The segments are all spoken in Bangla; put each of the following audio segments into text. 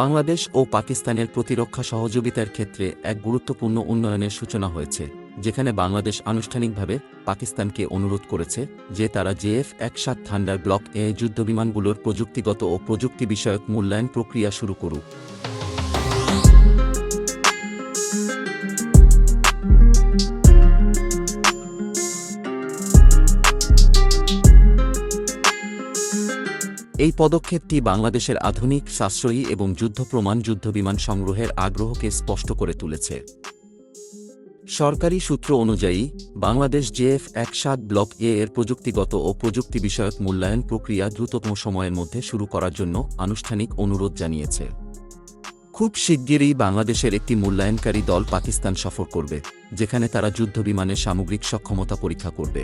বাংলাদেশ ও পাকিস্তানের প্রতিরক্ষা সহযোগিতার ক্ষেত্রে এক গুরুত্বপূর্ণ উন্নয়নের সূচনা হয়েছে, যেখানে বাংলাদেশ আনুষ্ঠানিকভাবে পাকিস্তানকে অনুরোধ করেছে যে তারা জেএফ এক সাত থান্ডার ব্লক এ যুদ্ধবিমানগুলোর প্রযুক্তিগত ও প্রযুক্তি বিষয়ক মূল্যায়ন প্রক্রিয়া শুরু করুক। এই পদক্ষেপটি বাংলাদেশের আধুনিক, সাশ্রয়ী এবং যুদ্ধপ্রমাণ যুদ্ধবিমান সংগ্রহের আগ্রহকে স্পষ্ট করে তুলেছে। সরকারি সূত্র অনুযায়ী, বাংলাদেশ জেএফ এক সাত ব্লক এ এর প্রযুক্তিগত ও প্রযুক্তি বিষয়ক মূল্যায়ন প্রক্রিয়া দ্রুততম সময়ের মধ্যে শুরু করার জন্য আনুষ্ঠানিক অনুরোধ জানিয়েছে। খুব শিগগিরই বাংলাদেশের একটি মূল্যায়নকারী দল পাকিস্তান সফর করবে, যেখানে তারা যুদ্ধবিমানের সামগ্রিক সক্ষমতা পরীক্ষা করবে।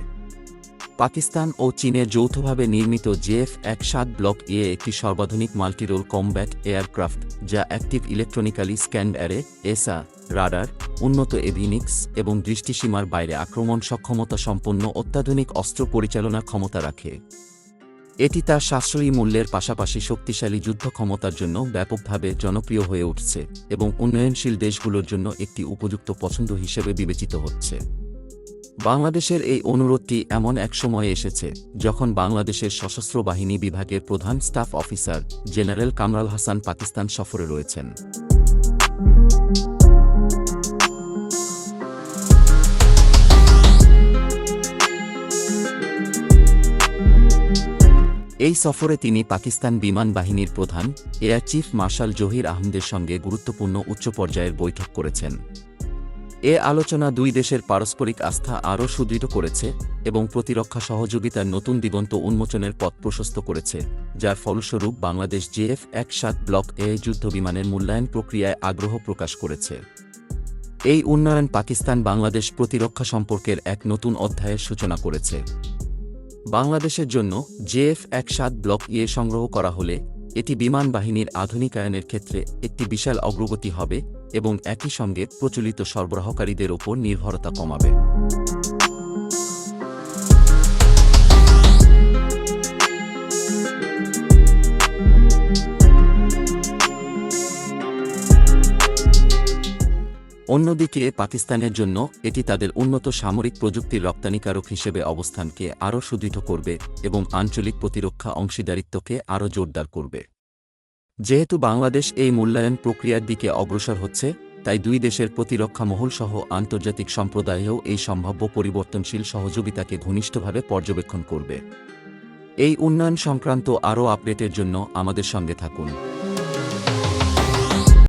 পাকিস্তান ও চীনের যৌথভাবে নির্মিত জেএফ এক সাত ব্লক এ একটি সর্বাধুনিক মাল্টিরোল কমব্যাট এয়ারক্রাফট, যা active electronically scanned array AESA radar, উন্নত এভিনিক্স এবং দৃষ্টিসীমার বাইরে আক্রমণ সক্ষমতা সম্পন্ন অত্যাধুনিক অস্ত্র পরিচালনার ক্ষমতা রাখে। এটি তার সাশ্রয়ী মূল্যের পাশাপাশি শক্তিশালী যুদ্ধ ক্ষমতার জন্য ব্যাপকভাবে জনপ্রিয় হয়ে উঠছে এবং উন্নয়নশীল দেশগুলোর জন্য একটি উপযুক্ত পছন্দ হিসেবে বিবেচিত হচ্ছে। বাংলাদেশের এই অনুরোধটি এমন এক সময়ে এসেছে, যখন বাংলাদেশের সশস্ত্র বাহিনী বিভাগের প্রধান staff officer, general Kamrul Hasan Pakistan সফরে রয়েছেন। এই সফরে তিনি পাকিস্তান বিমান বাহিনীর প্রধান, এয়ার চিফ মার্শাল জহির আহমদের সঙ্গে গুরুত্বপূর্ণ উচ্চ পর্যায়ের বৈঠক করেছেন। এ আলোচনা দুই দেশের পারস্পরিক আস্থা আরও সুদৃঢ় করেছে এবং প্রতিরক্ষা সহযোগিতার নতুন দিগন্ত উন্মোচনের পথ প্রশস্ত করেছে, যার ফলস্বরূপ বাংলাদেশ জেএফ এক সাত ব্লক এ যুদ্ধবিমানের মূল্যায়ন প্রক্রিয়ায় আগ্রহ প্রকাশ করেছে। এই উন্নয়ন পাকিস্তান বাংলাদেশ প্রতিরক্ষা সম্পর্কের এক নতুন অধ্যায়ের সূচনা করেছে। বাংলাদেশের জন্য জেএফ এক সাত ব্লক ইয়ে সংগ্রহ করা হলে এটি বিমান বাহিনীর আধুনিকায়নের ক্ষেত্রে একটি বিশাল অগ্রগতি হবে এবং একই সঙ্গে প্রচলিত সরবরাহকারীদের ওপর নির্ভরতা কমাবে। অন্যদিকে, পাকিস্তানের জন্য এটি তাদের উন্নত সামরিক প্রযুক্তির রপ্তানিকারক হিসেবে অবস্থানকে আরও সুদৃঢ় করবে এবং আঞ্চলিক প্রতিরক্ষা অংশীদারিত্বকে আরও জোরদার করবে। যেহেতু বাংলাদেশ এই মূল্যায়ন প্রক্রিয়ার দিকে অগ্রসর হচ্ছে, তাই দুই দেশের প্রতিরক্ষা মহল সহ আন্তর্জাতিক সম্প্রদায়েও এই সম্ভাব্য পরিবর্তনশীল সহযোগিতাকে ঘনিষ্ঠভাবে পর্যবেক্ষণ করবে। এই উন্নয়ন সংক্রান্ত আরও আপডেটের জন্য আমাদের সঙ্গে থাকুন।